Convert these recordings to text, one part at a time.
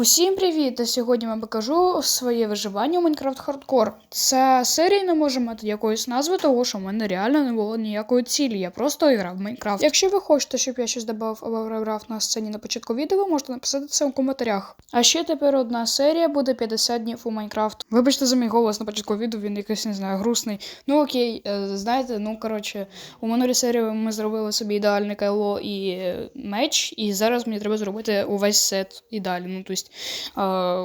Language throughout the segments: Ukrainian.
Усім привіт! Та сьогодні вам покажу своє виживання у Minecraft Hardcore. Ця серія не може мати якоїсь назви, того що в мене реально не було ніякої цілі. Я просто грав в Minecraft. Якщо ви хочете, щоб я щось додав або грав на сцені на початку відео, можете написати це у коментарях. А ще тепер одна серія буде 50 днів у Minecraft. Вибачте за мій голос на початку відео, він якийсь не знаю, грустний. Ну окей, е, знаєте, ну коротше, у минулій серії ми зробили собі ідеальне кайло і е, меч, і зараз мені треба зробити увесь сет ідеальний. Ну, тобто,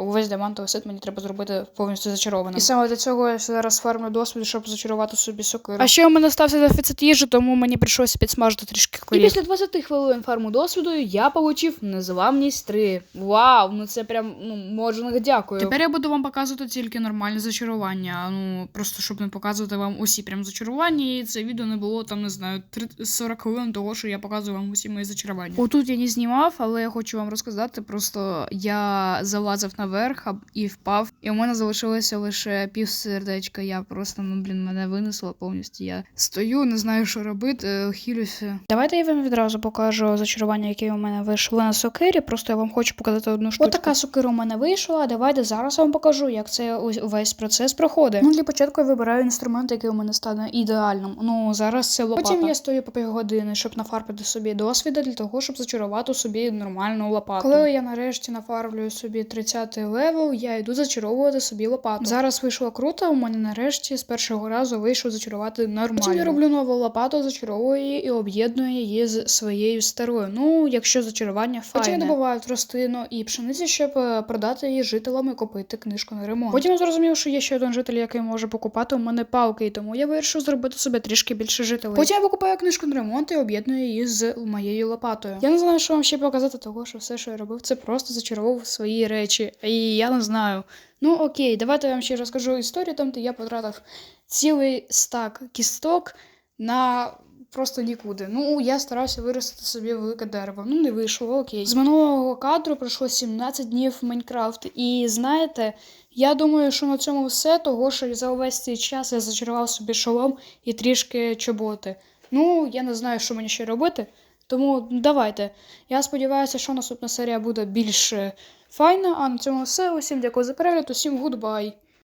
увесь діамантовий сет мені треба зробити повністю зачарованим. І саме для цього я зараз фармлю досвід, щоб зачарувати собі сокиру. А ще у мене стався дефіцит їжі, тому мені прийшлося підсмажити трішки корів. І після 20 хвилин фарму досвіду я получив незламність 3. Вау, ну це прям ну можна дякую. Тепер я буду вам показувати тільки нормальне зачарування. Ну просто щоб не показувати вам усі прям зачарування. І це відео не було там, не знаю, 30 40 хвилин того, що я показую вам усі мої зачарування. Отут я не знімав, але я хочу вам розказати. Просто я залазив наверх і впав, і у мене залишилося лише пів сердечка. Я просто ну блін мене винесло повністю. Я стою, не знаю, що робити, е, хилюся. Давайте я вам відразу покажу зачарування, яке у мене вийшло на сокирі. Просто я вам хочу показати одну штуку. Отака сокира у мене вийшла. Давайте зараз вам покажу, як це ось весь процес проходить. Ну для початку я вибираю інструмент, який у мене стане ідеальним. Ну зараз це лопата. Потім я стою по півгодини, щоб нафармити собі досвіда для того, щоб зачарувати собі нормальну лопату. Коли я нарешті нафармлюю собі 30 левел, я йду зачаровувати собі лопату. Зараз вийшло круто. У мене нарешті з першого разу вийшло зачарувати нормально. Потім я роблю нову лопату, зачаровую її і об'єдную її з своєю старою. Ну, якщо зачарування файне. Потім я добуваю тростину і пшениці, щоб е, продати її жителям і купити книжку на ремонт. Потім я зрозумів, що є ще один житель, який може покупати у мене палки, і тому я вирішив зробити собі трішки більше жителей. Потім я викупаю книжку на ремонт і об'єдную її з моєю лопатою. Я не знаю, що вам ще показати, того що все, що я робив, це просто зачаровував свої речі. І я не знаю. Ну окей, давайте я вам ще розкажу історію, там де я потратив цілий стак кісток на. Просто нікуди. Ну, я старався виростити собі велике дерево. Ну, не вийшло, окей. З минулого кадру пройшло 17 днів Майнкрафт. І знаєте, я думаю, що на цьому все, того що за увесь цей час я зачарував собі шолом і трішки чоботи. Ну, я не знаю, що мені ще робити. Тому ну, давайте. Я сподіваюся, що наступна серія буде більш е, файна. А на цьому все. Усім дякую за перегляд, усім гудбай.